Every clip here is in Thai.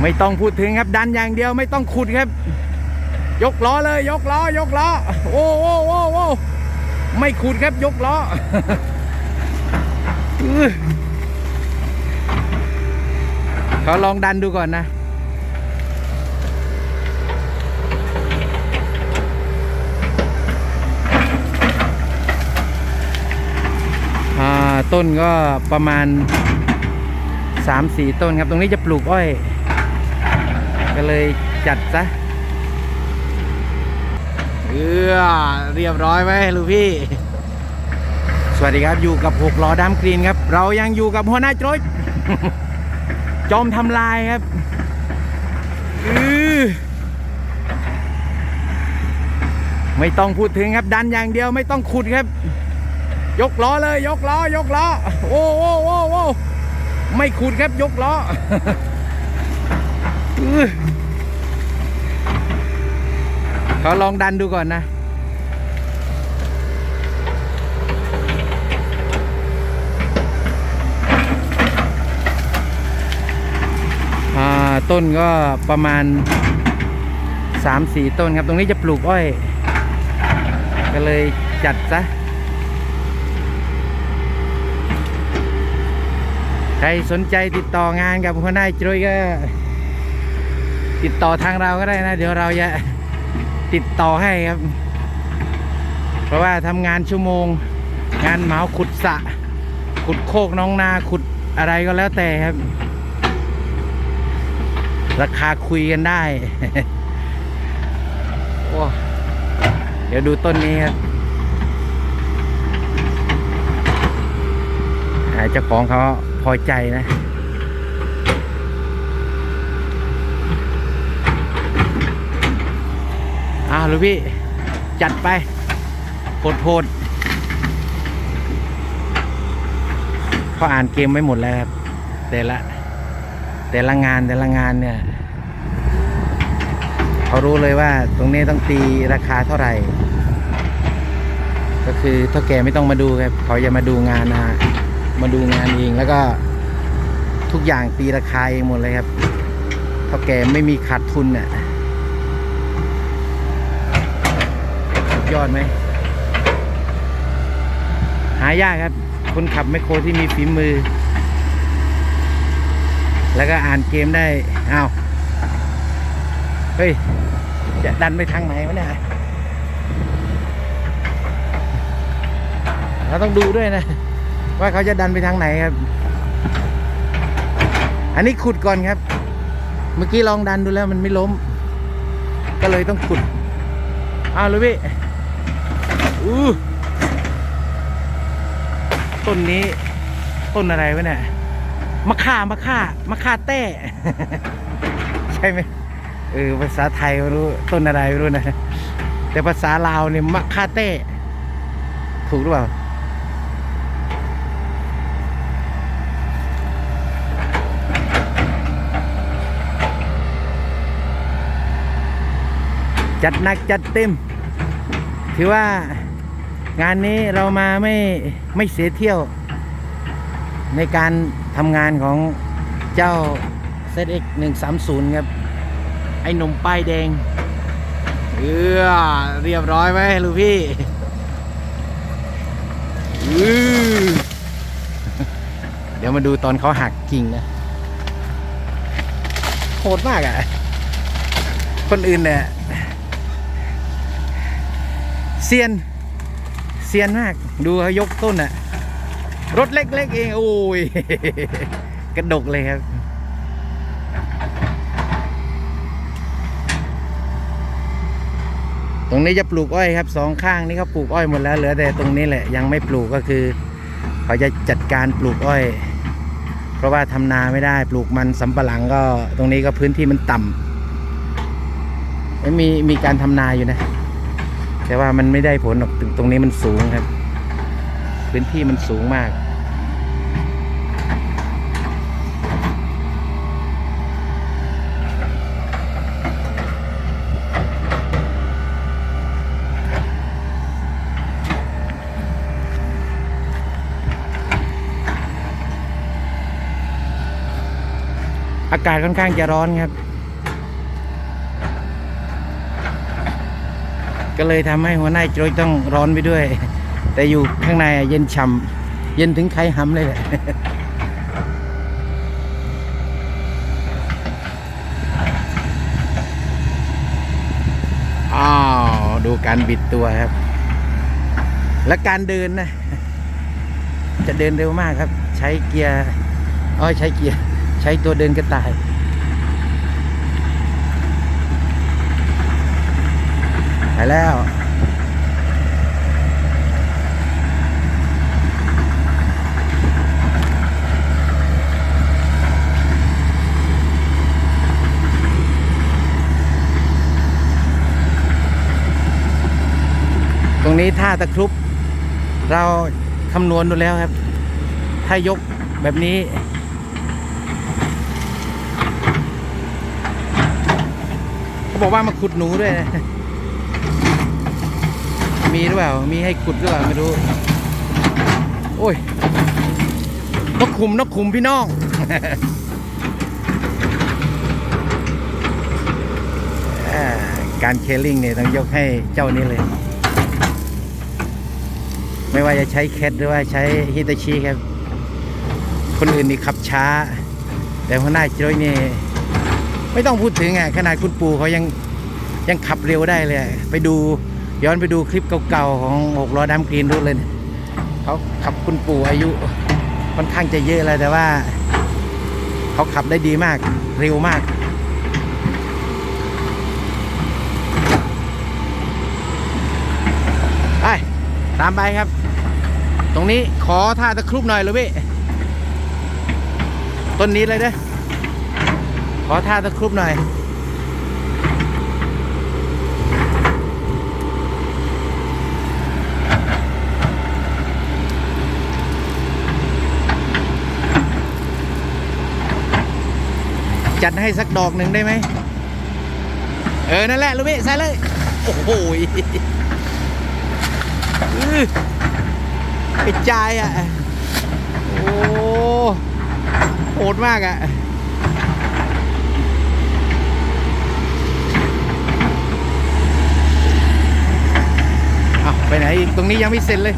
ไม่ต้องพูดถึงครับดันอย่างเดียวไม่ต้องขุดครับ ยกล้อเลย ยกล้อยกล้อโอ้โอ้โอ้โอ้ไม่ขุดครับยกล้อเขาลองดันดูก่อนนะต้นก็ประมาณ3-4 ต้นครับ ตรงนี้จะปลูกอ้อย ก็เลยจัดซะเออเรียบร้อยไหมลูกพี่ สวัสดีครับอยู่กับหกล้อดำกรีนครับ เรายังอยู่กับหัวหน้าโจอยจอมทำลายครับอือไม่ต้องพูดถึงครับดันอย่างเดียวไม่ต้องขุดครับ ยกล้อเลย ยกล้อยกล้อ โอ้โอ้โอ้โอ้ไม่ขุดครับยกล้ออื้อ เขาลองดันดูก่อนนะ ต้นก็ประมาณ3-4ต้นครับ ตรงนี้จะปลูกอ้อย ก็เลยจัดซะ ใครสนใจติดต่องานกับหัวหน้าจุ้ยก็ ติดต่อทางเราก็ได้นะ เดี๋ยวเราจะติดต่อให้ครับ เพราะว่าทำงานชั่วโมง งานเหมาขุดสะ ขุดโคกน้องนาขุดอะไรก็แล้วแต่ครับ ราคาคุยกันได้โอ้เดี๋ยวดูต้นนี้ครับเจ้าของเขาพอใจนะ อ้าวลูกพี่ จัดไปโพดๆเขาอ่านเกมไว้หมดแล้วครับ แต่ละ แต่ละงานแต่ละงานเนี่ย เขารู้เลยว่าตรงนี้ต้องตีราคาเท่าไหร่ ก็คือเท่าแก่ไม่ต้องมาดูครับ เขาจะมาดูงานนะมาดูงานเองแล้วก็ทุกอย่างตีราคาเองหมดเลยครับเท่าแก่ไม่มีขาดทุนเนี่ยสุ ดยอดไหม หายากครับ คนขับแมคโครที่มีฝีมือ แล้วก็อ่านเกมได้อ้าวเฮ้ย จะดันไปทางไหนวะเนี่ยเราต้องดูด้วยนะ ว่าเขาจะดันไปทางไหนครับ อันนี้ขุดก่อนครับ เมื่อกี้ลองดันดูแล้วมันไม่ล้ม ก็เลยต้องขุดอ้าวเลยพี่ อู้ต้นนี้ ต้นอะไรวะเนี่ยมะข่ามะข่ามะข่าแต้ ใช่ไหมเออภาษาไทยไม่รู้ต้นอะไรไม่รู้นะ แต่ภาษาลาวเนี่ยมะข่าแต้ ถูกหรือเปล่าจัดหนักจัดเต็ม ถือว่า งานนี้เรามาไม่ไม่เสียเที่ยว ในการทำงานของเจ้า ZX 130 ครับ ไอ้หนุ่มป้ายแดง เออเรียบร้อยไหมลูกพี่เดี๋ยวมาดูตอนเขาหักกิ่งนะโหดมากอะ่ะ คนอื่นเนี่ยเซียน เซียนมาก ดูเขายกต้นอะรถเล็กๆเองโอ้ยกระดกเลยครับตรงนี้จะปลูกอ้อยครับสองข้างนี่เขาปลูกอ้อยหมดแล้วเหลือแต่ตรงนี้แหละยังไม่ปลูกก็คือ เขาจะจัดการปลูกอ้อย เพราะว่าทำนาไม่ได้ปลูกมันสำปะหลังก็ตรงนี้ก็พื้นที่มันต่ำไม่มีมีการทำนาอยู่นะ แต่ว่ามันไม่ได้ผลหรอกตรงตรงนี้มันสูงครับ พื้นที่มันสูงมากอากาศค่อนข้างจะร้อนครับ ก็เลยทำให้หัวหน้าโจยต้องร้อนไปด้วย แต่อยู่ข้างในเย็นฉ่ำเย็นถึงไข่ห้ำเลยแหละอ้าวดูการบิดตัวครับ และการเดินนะ จะเดินเร็วมากครับ ใช้เกียร์อ๋อใช้เกียร์ ใช้ตัวเดินกระต่าย ไปแล้วตรงนี้ท่าตะครุบเราคำนวณดูแล้วครับ ถ้ายกแบบนี้ เขาบอกว่ามาขุดหนูด้วยนะ มีหรือเปล่า มีให้ขุดหรือเปล่าไม่รู้ โอ้ย นกขุมนกขุมพี่น้อง การเคลลิงเนี่ยต้องยกให้เจ้านี้เลย ไม่ว่าจะใช้แคทหรือว่าใช้ฮิตาชิครับ คนอื่นนี่ขับช้า แต่หัวหน้าโจยนี่ไม่ต้องพูดถึงอะขนาดคุณปู่เขายังยังขับเร็วได้เลย ไปดู ย้อนไปดูคลิปเก่าๆของหกล้อดำกรีนดูเลยนะเขาขับคุณปู่อายุค่อนข้างจะเยอะแล้วแต่ว่า เขาขับได้ดีมาก เร็วมากไปตามไปครับ ตรงนี้ขอท่าตะครุบหน่อยเลยพี่ต้นนี้เลยเด้อขอท่าตะครุบหน่อย จัดให้สักดอกหนึ่งได้ไหม เออ นั่นแหละลูกพี่ใส่เลย โอ้โหยอื้อกระจอะ โอ้โหดมากอะเอาไปไหนอีก ตรงนี้ยังไม่เสร็จเลย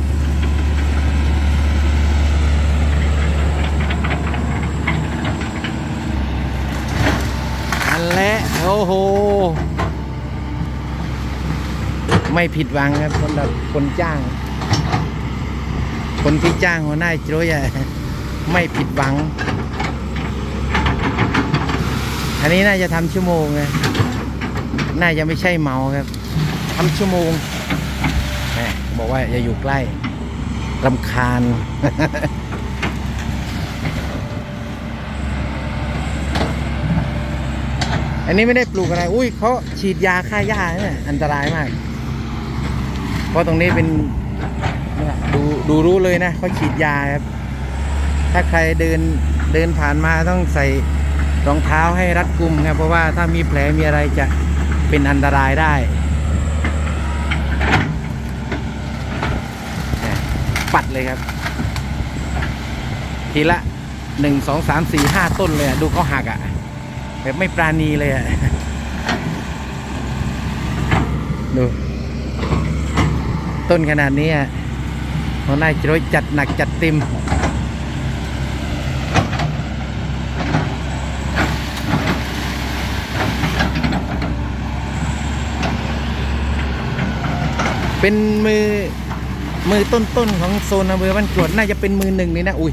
แหละโอ้โห ไม่ผิดหวังครับสำหรับคนจ้าง คนที่จ้างหัวหน้าโจยไม่ผิดหวัง อันนี้น่าจะทำชั่วโมงไงน่าจะไม่ใช่เมาครับทำชั่วโมงแมบอกว่าอย่าอยู่ใกล้ลำคาญ อันนี้ไม่ได้ปลูกอะไร อุ้ยเขาฉีดยาฆ่าหญ้าเนี่ยอันตรายมาก เพราะตรงนี้เป็นดูดูรู้เลยนะเขาฉีดยาครับ ถ้าใครเดินเดินผ่านมาต้องใส่รองเท้าให้รัดกุมครับเพราะว่าถ้ามีแผลมีอะไรจะเป็นอันตรายได้ปัดเลยครับ ทีละหนึ่งสองสามสี่ห้าต้นเลยดูเขาหักอะ แบบไม่ปราณีเลยอะดู ต้นขนาดนี้อะหัวหน้าโจยจัดหนักจัดเต็มเป็นมือมือต้นๆของโซนอำเภอบ้านกรวดน่าจะเป็นมือหนึ่งนี่นะอุ้ย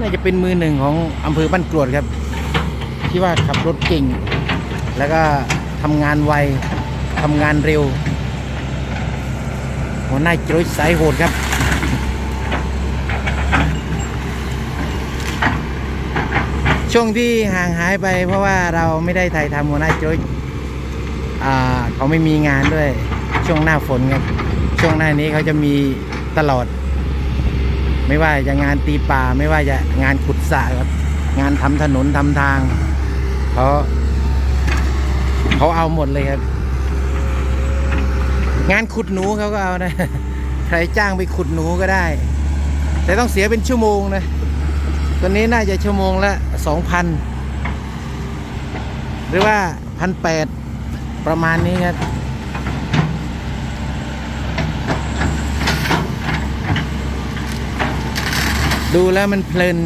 น่าจะเป็นมือหนึ่งของอำเภอบ้านกรวดครับ ที่ว่าขับรถเก่ง แล้วก็ทำงานไวทำงานเร็วหัวหน้าโจยสายโหดครับ ช่วงที่ห่างหายไปเพราะว่าเราไม่ได้ถ่ายทำหัวหน้าโจยอ่าเขาไม่มีงานด้วย ช่วงหน้าฝนครับ ช่วงหน้านี้เขาจะมีตลอด ไม่ว่าจะงานตีป่าไม่ว่าจะงานขุดสระครับ งานทำถนนทำทาง เขาเขาเอาหมดเลยครับ งานขุดหนูเขาก็เอานะ ใครจ้างไปขุดหนูก็ได้ แต่ต้องเสียเป็นชั่วโมงนะตัวนี้น่าจะชั่วโมงละสองพันหรือว่าพันแปดประมาณนี้ครับดูแล้วมันเพลิน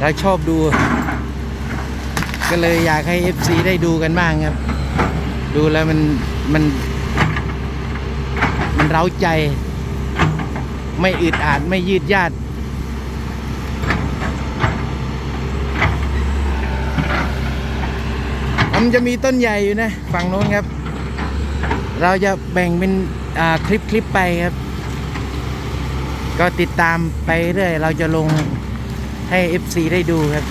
เราชอบดู ก็เลยอยากให้ FC ได้ดูกันบ้างครับ ดูแล้วมันมัน มันเร้าใจ ไม่อึดอัดไม่ยืดยาดมันจะมีต้นใหญ่อยู่นะ ฝั่งโน้นครับ เราจะแบ่งเป็นคลิปคลิปไปครับ ก็ติดตามไปเรื่อยเราจะลงให้ FC ได้ดูครับ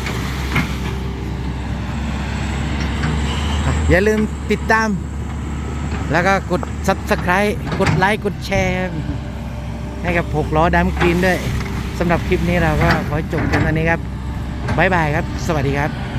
อย่าลืมติดตาม แล้วก็กด Subscribe กดไลค์กดแชร์ ให้กับหกล้อดำกรีนด้วยสำหรับคลิปนี้เราก็ขอจบกันตอนนี้ครับ บ๊ายบายครับ สวัสดีครับ